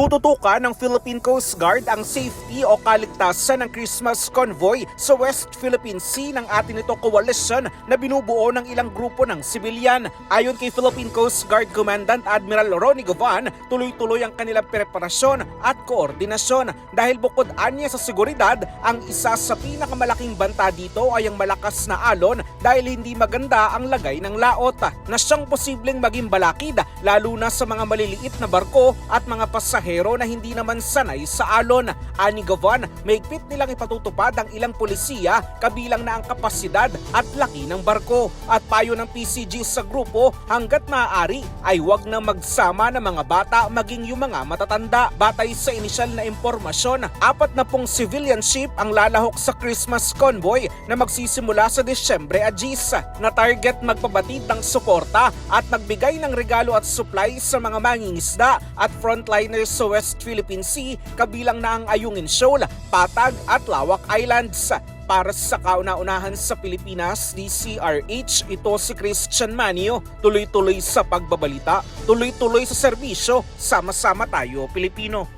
Tututukan ng Philippine Coast Guard ang safety o kaligtasan ng Christmas convoy sa West Philippine Sea ng atin ito coalition na binubuo ng ilang grupo ng sibilyan. Ayon kay Philippine Coast Guard Commandant Admiral Ronnie Govan, tuloy-tuloy ang kanilang preparasyon at koordinasyon dahil bukod anya sa seguridad, ang isa sa pinakamalaking banta dito ay ang malakas na alon dahil hindi maganda ang lagay ng laot na siyang posibleng maging balakid lalo na sa mga maliliit na barko at mga pasahero na hindi naman sanay sa alon. Ani Govan, maigpit nilang ipatutupad ang ilang polisiya kabilang na ang kapasidad at laki ng barko. At payo ng PCG sa grupo hanggat maaari ay huwag na magsama ng mga bata maging yung mga matatanda. Batay sa inisyal na impormasyon, apat na pong civilian ship ang lalahok sa Christmas convoy na magsisimula sa Disyembre Agis na target magpabatid ng suporta at magbigay ng regalo at supply sa mga mangingisda at frontliners sa West Philippine Sea kabilang na ang Ayungin Shoal, Patag at Lawak Islands. Para sa kauna-unahan sa Pilipinas, DCRH, ito si Christian Manio. Tuloy-tuloy sa pagbabalita, tuloy-tuloy sa serbisyo, sama-sama tayo Pilipino.